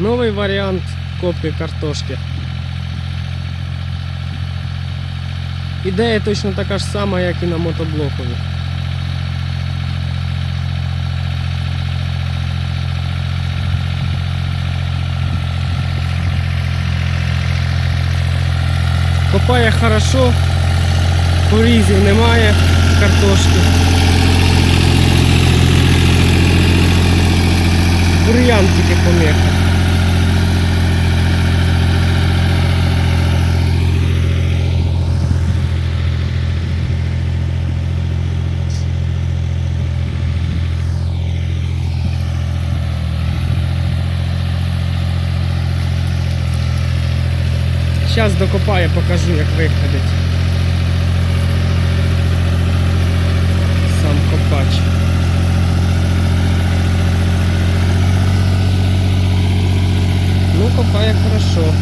Новий варіант копки картошки. Ідея точно така ж сама, як і на мотоблокові. Копає хорошо, порізів немає картошки. Бур'ян тільки поміха. Зараз докопаю, покажу, як виходить. Сам копач. Ну, копає хорошо.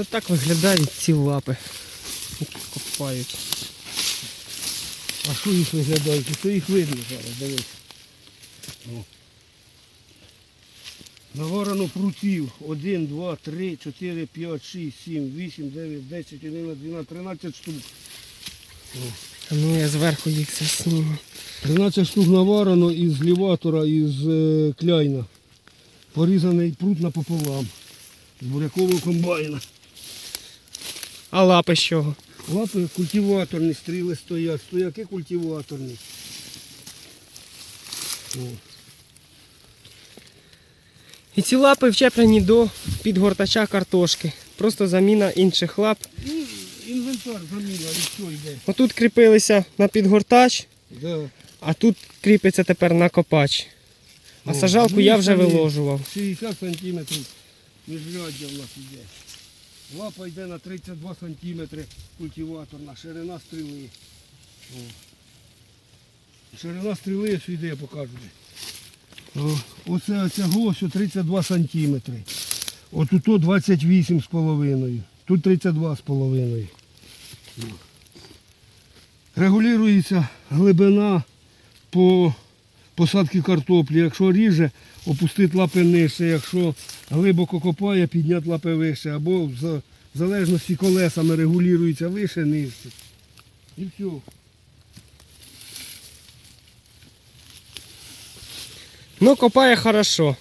Ось так виглядають ці лапи. Копають. А що їх виглядають? Що їх видно зараз, дивись. О. Наварено прутів. 1, 2, 3, 4, 5, 6, 7, 8, 9, 10, 11, 12, 13 штук. А ну я зверху їх засніму. 13 штук наварено із ліватора, із е, кляйна. Порізаний прут напополам. З бурякового комбайна. А лапи з чого? Лапи культиваторні, стріли стоять, стояки культиваторні. О. І ці лапи вчеплені до підгортача картошки. Просто заміна інших лап. Ну, інвентар заміна, і все йде. Отут кріпилися на підгортач, Да. а тут кріпиться тепер на копач. А О, сажалку я вже виложував. 60 сантиметрів міжряддя в нас йде. Лапа йде на 32 сантиметри культиваторна, ширина стріли. Ширина стріли ось йде, я покажу. О, Оце що 32 сантиметри. От тут 28. Тут 32 з половиною. О. Регулюється глибина по посадки картоплі. Якщо ріже, опустити лапи нижче. Якщо глибоко копає, підняти лапи вище. Або в залежності колесами регулюється вище, нижче. І все. Ну, копає хорошо.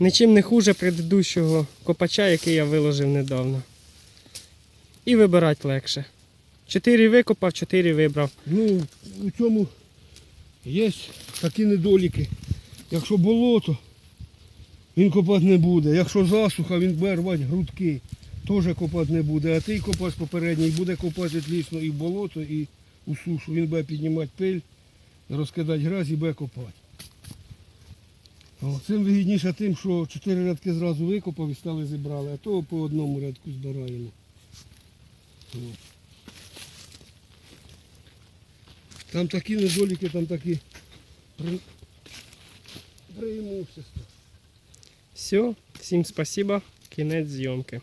Нічим не хуже предыдущого копача, який я виложив недавно. І вибирати легше. Чотири викопав, чотири вибрав. Ну, у цьому є такі недоліки. Якщо болото, він копати не буде. Якщо засуха, він буде рвати грудки. Теж копати не буде. А той копач попередній буде копати лісно і в болото, і у сушу. Він буде піднімати пиль, розкидати грязь і буде копати. Цим вигідніше тим, що чотири рядки зразу викопав і стали зібрали, а то по одному рядку збираємо. О. Там такі недоліки, там такі преимущества. Все, всім спасибо. Кінець зйомки.